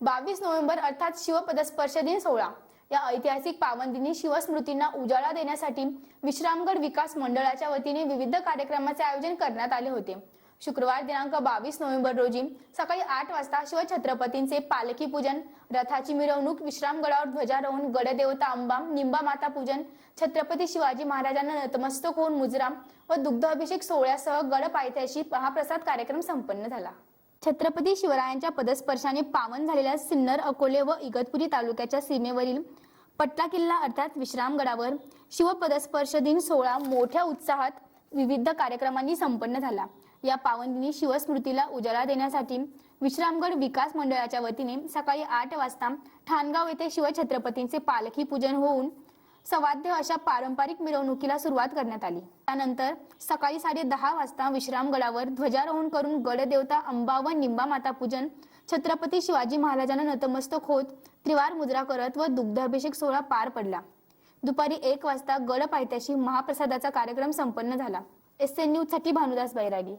बावीस नोव्हेंबर अर्थात शिवपदस्पर्श दिन सोहळा. या ऐतिहासिक पावनदिनी शिवस्मृतींना उजाळा देण्यासाठी विश्रामगड विकास मंडळाच्या वतीने विविध कार्यक्रमाचे आयोजन करण्यात आले होते. शुक्रवार दिनांक बावीस नोव्हेंबर रोजी सकाळी आठ वाजता शिवछत्रपतींचे पालखी पूजन रथाची मिरवणूक विश्रामगडावर ध्वजारोहण गडदेवता अंबा निंबा माता पूजन छत्रपती शिवाजी महाराजांना नतमस्तक होऊन मुजराम व दुग्ध अभिषेक सोहळ्यासह गड पायथ्याशी महाप्रसाद कार्यक्रम संपन्न झाला. छत्रपती शिवरायांच्या पदस्पर्शाने पावन झालेल्या सिन्नर अकोले व इगतपुरी तालुक्याच्या सीमेवरील पटला किल्ला अर्थात विश्रामगडावर शिवपदस्पर्श दिन सोहळा मोठ्या उत्साहात विविध कार्यक्रमांनी संपन्न झाला. या पावनदिनी शिवस्मृतीला उजाळा देण्यासाठी विश्रामगड विकास मंडळाच्या वतीने सकाळी आठ वाजता ठाणगाव येथे शिवछत्रपतींचे पालखी पूजन होऊन सवाद्य अशा पारंपरिक मिरवणुकीला सुरुवात करण्यात आली. त्यानंतर सकाळी साडे दहा वाजता विश्रामगडावर ध्वजारोहण करून गडदेवता अंबा व निंबा माता पूजन छत्रपती शिवाजी महाराजांना नतमस्तक होत त्रिवार मुद्रा करत व दुग्धाभिषेक सोहळा पार पडला. दुपारी एक वाजता गड पायथ्याशी महाप्रसादाचा कार्यक्रम संपन्न झाला. एस एन न्यूजसाठी भानुदास बैरागी.